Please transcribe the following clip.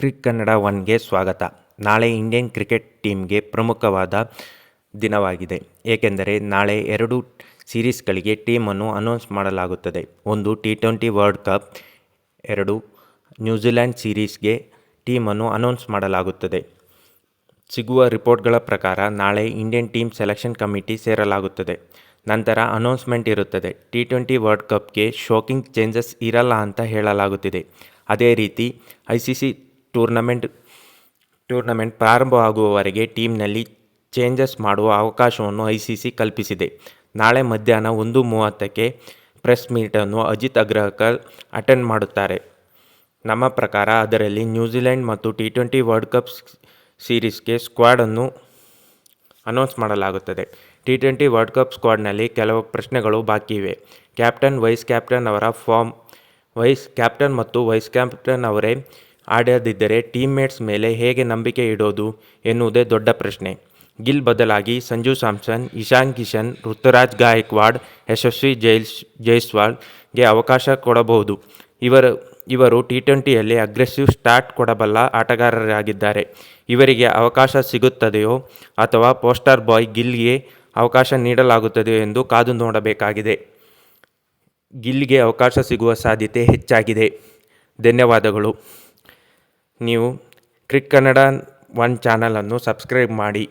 ಕ್ರಿಕ್ ಕನ್ನಡ ಒನ್ಗೆ ಸ್ವಾಗತ. ನಾಳೆ Indian cricket ಟೀಮ್ಗೆ ಪ್ರಮುಖವಾದ ದಿನವಾಗಿದೆ. ಏಕೆಂದರೆ ನಾಳೆ ಎರಡು ಸೀರೀಸ್ಗಳಿಗೆ ಟೀಮನ್ನು ಅನೌನ್ಸ್ ಮಾಡಲಾಗುತ್ತದೆ. ಒಂದು ಟಿ ಟ್ವೆಂಟಿ ವರ್ಲ್ಡ್ ಕಪ್, ಎರಡು ನ್ಯೂಜಿಲ್ಯಾಂಡ್ ಸೀರೀಸ್ಗೆ ಟೀಮನ್ನು ಅನೌನ್ಸ್ ಮಾಡಲಾಗುತ್ತದೆ. ಸಿಗುವ ರಿಪೋರ್ಟ್ಗಳ ಪ್ರಕಾರ ನಾಳೆ ಇಂಡಿಯನ್ ಟೀಮ್ ಸೆಲೆಕ್ಷನ್ ಕಮಿಟಿ ಸೇರಲಾಗುತ್ತದೆ. ನಂತರ ಅನೌನ್ಸ್ಮೆಂಟ್ ಇರುತ್ತದೆ. ಟಿ ಟ್ವೆಂಟಿ ವರ್ಲ್ಡ್ ಕಪ್ಗೆ ಶೋಕಿಂಗ್ ಚೇಂಜಸ್ ಇರಲ್ಲ ಅಂತ ಹೇಳಲಾಗುತ್ತಿದೆ. ಅದೇ ರೀತಿ I C C tournament tournament ಪ್ರಾರಂಭವಾಗುವವರೆಗೆ ಟೀಮ್ನಲ್ಲಿ ಚೇಂಜಸ್ ಮಾಡುವ ಅವಕಾಶವನ್ನು ಐ ಸಿ ಸಿ ಕಲ್ಪಿಸಿದೆ. ನಾಳೆ ಮಧ್ಯಾಹ್ನ ಒಂದು ಮೂವತ್ತಕ್ಕೆ ಪ್ರೆಸ್ ಮೀಟನ್ನು ಅಜಿತ್ ಅಗ್ರಹಕರ್ ಅಟೆಂಡ್ ಮಾಡುತ್ತಾರೆ. ನಮ್ಮ ಪ್ರಕಾರ ಅದರಲ್ಲಿ ನ್ಯೂಜಿಲೆಂಡ್ ಮತ್ತು ಟಿ ಟ್ವೆಂಟಿ ವರ್ಲ್ಡ್ ಕಪ್ ಸೀರೀಸ್ಗೆ ಸ್ಕ್ವಾಡನ್ನು ಅನೌನ್ಸ್ ಮಾಡಲಾಗುತ್ತದೆ. ಟಿ ಟ್ವೆಂಟಿ ವರ್ಲ್ಡ್ ಕಪ್ ಸ್ಕ್ವಾಡ್ನಲ್ಲಿ ಕೆಲವು ಪ್ರಶ್ನೆಗಳು ಬಾಕಿ ಇವೆ ಕ್ಯಾಪ್ಟನ್, ವೈಸ್ ಕ್ಯಾಪ್ಟನ್ ಅವರ ಫಾರ್ಮ್, ವೈಸ್ ಕ್ಯಾಪ್ಟನ್ ಮತ್ತು ವೈಸ್ ಕ್ಯಾಪ್ಟನ್ ಅವರೇ ಆಡದಿದ್ದರೆ ಟೀಮ್ಮೇಟ್ಸ್ ಮೇಲೆ ಹೇಗೆ ನಂಬಿಕೆ ಇಡೋದು ಎನ್ನುವುದೇ ದೊಡ್ಡ ಪ್ರಶ್ನೆ. ಗಿಲ್ ಬದಲಾಗಿ ಸಂಜು ಸ್ಯಾಮ್ಸನ್ ಇಶಾನ್ ಕಿಶನ್, ಋತುರಾಜ್ ಗಾಯಕ್ವಾಡ್, ಯಶಸ್ವಿ ಜೈಲ್ ಜೈಸ್ವಾಲ್ಗೆ ಅವಕಾಶ ಕೊಡಬಹುದು. ಇವರು ಇವರು ಟಿ ಟ್ವೆಂಟಿಯಲ್ಲಿ ಅಗ್ರೆಸಿವ್ ಸ್ಟಾರ್ಟ್ ಕೊಡಬಲ್ಲ ಆಟಗಾರರಾಗಿದ್ದಾರೆ. ಇವರಿಗೆ ಅವಕಾಶ ಸಿಗುತ್ತದೆಯೋ ಅಥವಾ ಪೋಸ್ಟರ್ ಬಾಯ್ ಗಿಲ್ಗೆ ಅವಕಾಶ ನೀಡಲಾಗುತ್ತದೆಯೋ ಎಂದು ಕಾದು ನೋಡಬೇಕಾಗಿದೆ. ಗಿಲ್ಗೆ ಅವಕಾಶ ಸಿಗುವ ಸಾಧ್ಯತೆ ಹೆಚ್ಚಾಗಿದೆ. ಧನ್ಯವಾದಗಳು. ನೀವು ಕ್ರಿಕ್ ಕನ್ನಡ ಒನ್ ಚಾನಲನ್ನು ಸಬ್ಸ್ಕ್ರೈಬ್ ಮಾಡಿ.